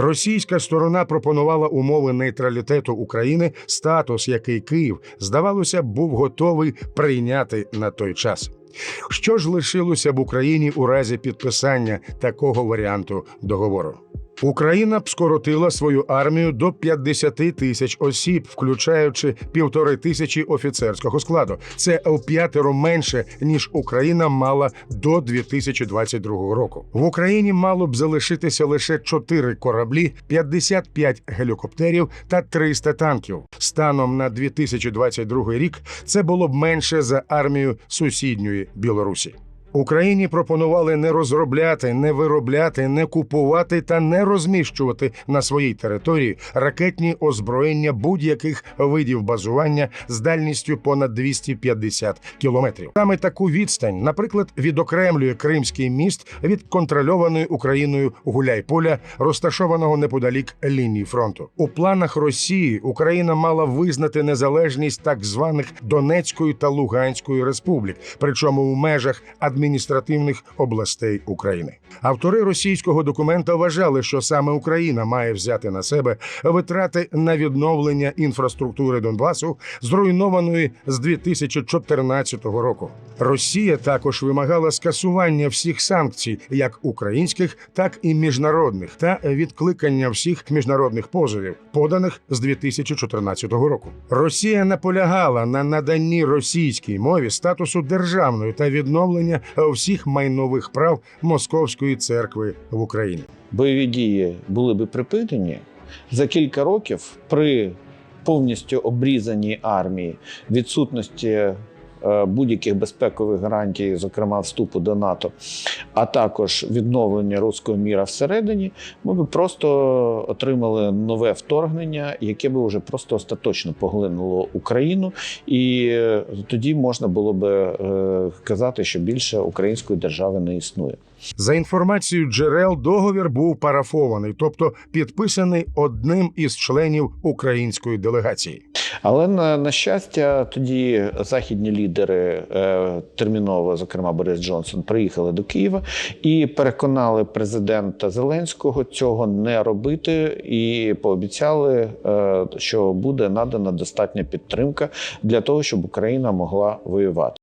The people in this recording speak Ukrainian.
Російська сторона пропонувала умови нейтралітету України, статус, який Київ, здавалося, був готовий прийняти на той час. Що ж лишилося б Україні у разі підписання такого варіанту договору? Україна б скоротила свою армію до 50 тисяч осіб, включаючи півтори тисячі офіцерського складу. Це в п'ятеро менше ніж Україна мала до 2022 року. В Україні мало б залишитися лише 4 кораблі, 55 гелікоптерів та 300 танків. Станом на 2022 рік це було б менше за армію сусідньої Білорусі. Україні пропонували не розробляти, не виробляти, не купувати та не розміщувати на своїй території ракетні озброєння будь-яких видів базування з дальністю понад 250 кілометрів. Саме таку відстань, наприклад, відокремлює Кримський міст від контрольованої Україною Гуляйполя, розташованого неподалік лінії фронту. У планах Росії Україна мала визнати незалежність так званих Донецької та Луганської республік, причому у межах адміністративних областей України. Автори російського документа вважали, що саме Україна має взяти на себе витрати на відновлення інфраструктури Донбасу, зруйнованої з 2014 року. Росія також вимагала скасування всіх санкцій, як українських, так і міжнародних, та відкликання всіх міжнародних позовів, поданих з 2014 року. Росія наполягала на наданні російській мові статусу державної та відновлення всіх майнових прав Московської церкви в Україні. бойові дії були би припинені за кілька років при повністю обрізаній армії, відсутності е, будь-яких безпекових гарантій, зокрема вступу до НАТО, а також відновлення руського міра всередині, ми б просто отримали нове вторгнення, яке би вже просто остаточно поглинуло Україну, і е, тоді можна було би е, казати, що більше української держави не існує. За інформацією джерел, договір був парафований, тобто підписаний одним із членів української делегації. Але на, на щастя, тоді західні лідери е, терміново, зокрема Борис Джонсон, приїхали до Києва і переконали президента Зеленського цього не робити, і пообіцяли, е, що буде надана достатня підтримка для того, щоб Україна могла воювати.